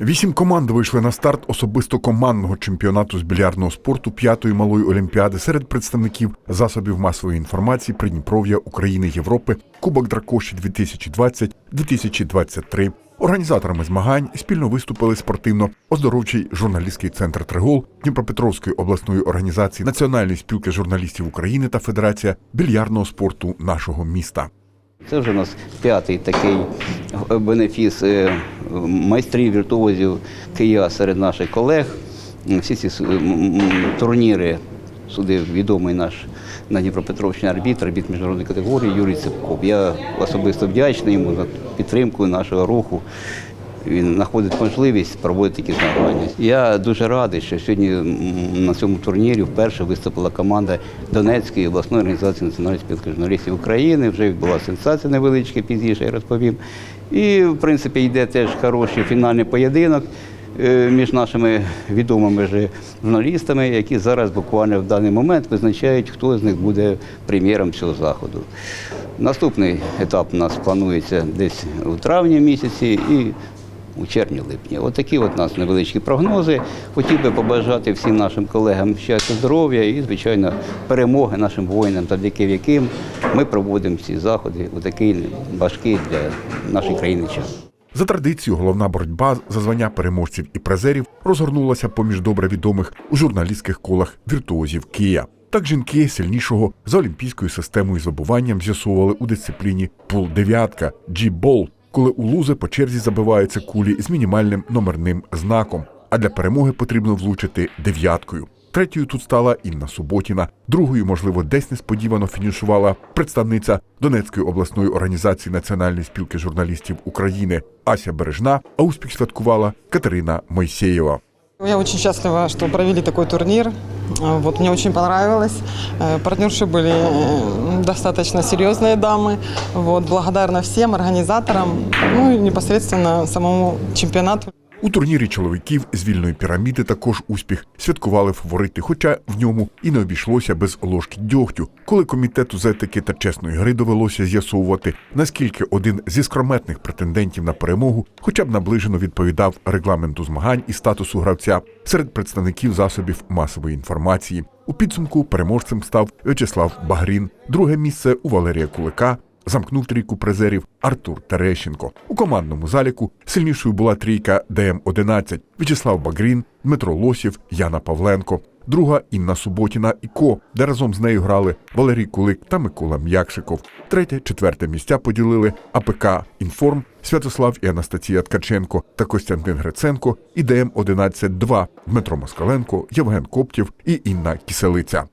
Вісім команд вийшли на старт особисто командного чемпіонату з більярдного спорту п'ятої малої олімпіади серед представників засобів масової інформації Придніпров'я України Європи Кубок Дракоші 2020-2023. Організаторами змагань спільно виступили спортивно-оздоровчий журналістський центр Тригол Дніпропетровської обласної організації Національної спілки журналістів України та Федерація більярдного спорту нашого міста. Це вже у нас п'ятий такий бенефіс е, майстрів, віртуозів Кия серед наших колег. Всі ці турніри судив відомий наш на Дніпропетровщині арбітр, арбітр міжнародної категорії Юрій Цепков. Я особисто вдячний йому за підтримку нашого руху. Він знаходить можливість проводити такі змагання. Я дуже радий, що сьогодні на цьому турнірі вперше виступила команда Донецької обласної організації Національної спілки журналістів України. Вже була сенсація невеличка, пізніше я розповім. І, в принципі, йде теж хороший фінальний поєдинок е, між нашими відомими же журналістами, які зараз буквально в даний момент визначають, хто з них буде прем'єром цього заходу. Наступний етап у нас планується десь у травні місяці і у червні-липні. От такі от у нас невеличкі прогнози. Хотів би побажати всім нашим колегам щастя, здоров'я і, звичайно, перемоги нашим воїнам, завдяки яким ми проводимо ці заходи у такий важкий для нашої країни час. За традицією, головна боротьба за звання переможців і призерів розгорнулася поміж добре відомих у журналістських колах віртуозів Кия. Так жінки сильнішого за олімпійською системою з вибуванням з'ясовували у дисципліні пул дев'ятка джі-бол, коли у лузи по черзі забиваються кулі з мінімальним номерним знаком. А для перемоги потрібно влучити дев'яткою. Третьою тут стала Інна Суботіна. Другою, можливо, десь несподівано фінішувала представниця Донецької обласної організації Національної спілки журналістів України Ася Бережна, а успіх святкувала Катерина Мойсеєва. Я очень счастлива, что провели такой турнир. А, Вот, мне очень понравилось. Э, Партнерши были э, достаточно серьезные дамы. Вот, благодарна всем организаторам, ну и непосредственно самому чемпионату. У турнірі чоловіків з вільної піраміди також успіх святкували фаворити, хоча в ньому і не обійшлося без ложки дьогтю, коли комітету з етики та чесної гри довелося з'ясовувати, наскільки один зі скрометних претендентів на перемогу, хоча б наближено відповідав регламенту змагань і статусу гравця серед представників засобів масової інформації. У підсумку переможцем став В'ячеслав Багрін, друге місце у Валерія Кулика. Замкнув трійку призерів Артур Терещенко. У командному заліку сильнішою була трійка ДМ-11 В'ячеслав Багрін, Дмитро Лосів, Яна Павленко. Друга Інна Суботіна і Ко, де разом з нею грали Валерій Кулик та Микола М'якшиков. Третє, четверте місця поділили АПК Інформ, Святослав і Анастасія Ткаченко та Костянтин Гриценко і ДМ-11-2 Дмитро Москаленко, Євген Коптєв і Інна Кіселиця.